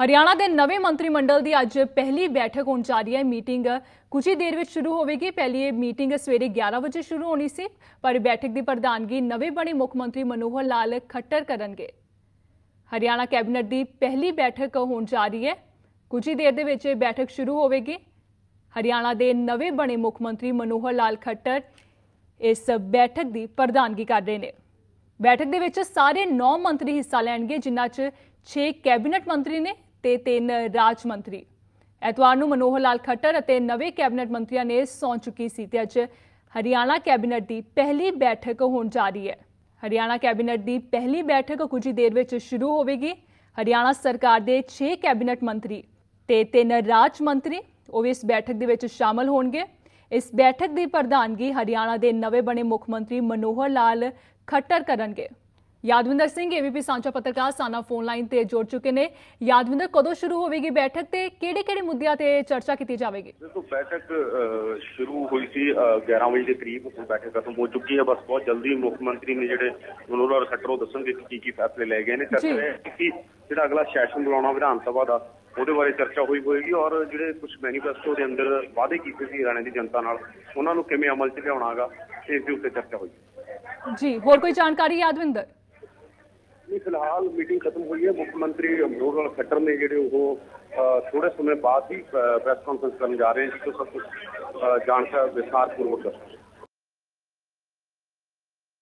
ਹਰਿਆਣਾ ਦੇ ਨਵੇਂ ਮੰਤਰੀ ਮੰਡਲ ਦੀ ਅੱਜ ਪਹਿਲੀ ਬੈਠਕ ਹੋਣ ਜਾ ਰਹੀ ਹੈ। ਮੀਟਿੰਗ ਕੁਝ ਹੀ ਦੇਰ ਵਿੱਚ ਸ਼ੁਰੂ ਹੋਵੇਗੀ। ਪਹਿਲੀ ਇਹ ਮੀਟਿੰਗ ਸਵੇਰੇ 11 ਵਜੇ ਸ਼ੁਰੂ ਹੋਣੀ ਸੀ, ਪਰ ਬੈਠਕ ਦੀ ਪ੍ਰਧਾਨਗੀ ਨਵੇਂ ਬਣੇ ਮੁੱਖ ਮੰਤਰੀ ਮਨੋਹਰ ਲਾਲ ਖੱਟਰ ਕਰਨਗੇ। ਹਰਿਆਣਾ ਕੈਬਨਿਟ ਦੀ ਪਹਿਲੀ ਬੈਠਕ ਹੋਣ ਜਾ ਰਹੀ ਹੈ। ਕੁਝ ਹੀ ਦੇਰ ਦੇ ਵਿੱਚ ਇਹ ਬੈਠਕ ਸ਼ੁਰੂ ਹੋਵੇਗੀ। ਹਰਿਆਣਾ ਦੇ ਨਵੇਂ ਬਣੇ ਮੁੱਖ ਮੰਤਰੀ ਮਨੋਹਰ ਲਾਲ ਖੱਟਰ ਇਸ ਬੈਠਕ ਦੀ ਪ੍ਰਧਾਨਗੀ ਕਰ ਰਹੇ ਨੇ। ਬੈਠਕ ਦੇ ਵਿੱਚ ਸਾਰੇ 9 ਮੰਤਰੀ ਹਿੱਸਾ ਲੈਣਗੇ, ਜਿਨ੍ਹਾਂ 'ਚ 6 ਕੈਬਨਿਟ ਮੰਤਰੀ ਨੇ ਤੇ 3 ਰਾਜ ਮੰਤਰੀ। ਐਤਵਾਰ ਨੂੰ ਮਨੋਹਰ ਲਾਲ ਖੱਟਰ ਅਤੇ ਨਵੇਂ ਕੈਬਨਿਟ ਮੰਤਰੀਆਂ ਨੇ ਸੌਂ ਚੁੱਕੀ ਸੀ ਤੇ ਅੱਜ ਹਰਿਆਣਾ ਕੈਬਨਿਟ ਦੀ ਪਹਿਲੀ ਬੈਠਕ ਹੋਣ ਜਾ ਰਹੀ ਹੈ। ਹਰਿਆਣਾ ਕੈਬਨਿਟ ਦੀ ਪਹਿਲੀ ਬੈਠਕ ਕੁਝ ਹੀ ਦੇਰ ਵਿੱਚ ਸ਼ੁਰੂ ਹੋਵੇਗੀ। ਹਰਿਆਣਾ ਸਰਕਾਰ ਦੇ 6 ਕੈਬਨਿਟ ਮੰਤਰੀ ਤੇ 3 ਰਾਜ ਮੰਤਰੀ ਉਹ ਵੀ ਇਸ ਬੈਠਕ ਦੇ ਵਿੱਚ ਸ਼ਾਮਲ ਹੋਣਗੇ। ਇਸ ਬੈਠਕ ਦੀ ਪ੍ਰਧਾਨਗੀ ਹਰਿਆਣਾ ਦੇ ਨਵੇਂ ਬਣੇ ਮੁੱਖ ਮੰਤਰੀ ਮਨੋਹਰ ਲਾਲ ਖੱਟਰ ਕਰਨਗੇ। ਯਾਦਵਿੰਦਰ ਸਿੰਘ ਏਵੀਪੀ ਸਾਂਝਾ ਪੱਤਰਕਾਰ ਸਾਨਾ ਫੋਨ ਲਾਈਨ ਤੇ ਜੁੜ ਚੁੱਕੇ ਨੇ। ਯਾਦਵਿੰਦਰ ਕਦੋਂ ਸ਼ੁਰੂ ਹੋਵੇਗੀ ਬੈਠਕ ਤੇ ਕਿਹੜੇ-ਕਿਹੜੇ ਮੁੱਦਿਆਂ ਤੇ ਚਰਚਾ ਕੀਤੀ ਜਾਵੇਗੀ? ਦੇਖੋ ਬੈਠਕ ਸ਼ੁਰੂ ਹੋਈ ਸੀ ਅ, 11 ਵਜੇ ਦੇ ਕਰੀਬ। ਹੁਣ ਬੈਠਕ ਖਤਮ ਹੋ ਚੁੱਕੀ ਹੈ। ਬਸ ਬਹੁਤ ਜਲਦੀ ਮੁੱਖ ਮੰਤਰੀ ਨੇ ਜਿਹੜੇ ਮਨੋਹਰ ਲਾਲ ਖੱਟਰ ਦੱਸਣਗੇ ਕਿ ਕੀ ਕੀ ਫੈਸਲੇ ਲਏ ਗਏ ਨੇ। ਚਰਚਾ ਕਿ ਜਿਹੜਾ ਅਗਲਾ ਸੈਸ਼ਨ ਬੁਲਾਉਣਾ ਵਿਧਾਨ ਸਭਾ ਦਾ ਉਹਦੇ ਬਾਰੇ ਚਰਚਾ ਹੋਈ ਹੋਏਗੀ ਔਰ ਜਿਹੜੇ ਕੁਝ ਮੈਨੀਫੈਸਟੋ ਦੇ ਅੰਦਰ ਵਾਅਦੇ ਕੀਤੇ ਸੀ ਹਰਿਆਣਾ ਦੀ ਜਨਤਾ ਨਾਲ ਉਹਨਾਂ ਨੂੰ ਕਿਵੇਂ ਅਮਲ 'ਚ ਲਿਆਉਣਾਗਾ ਇਸ ਦੇ ਉੱਤੇ ਚਰਚਾ ਹੋਈ ਜੀ ਹੋਰ ਕੋਈ ਜਾਣਕਾਰੀ ਯਾਦਵਿੰਦਰ? ਨਹੀਂ ਫਿਲਹਾਲ ਮੀਟਿੰਗ ਖਤਮ ਹੋਈ ਹੈ। ਮੁੱਖ ਮੰਤਰੀ ਮਨੋਹਰ ਲਾਲ ਖੱਟਰ ਨੇ ਜਿਹੜੇ ਉਹ ਥੋੜੇ ਸਮੇਂ ਬਾਅਦ ਹੀ ਪ੍ਰੈਸ ਕਾਨਫਰੰਸ ਕਰਨ ਜਾ ਰਹੇ ਨੇ ਜਿਸ ਤੋਂ ਸਭ ਕੁਝ ਜਾਣਕਾਰੀ ਵਿਸਥਾਰਪੂਰਵਕ ਦੱਸਣਗੇ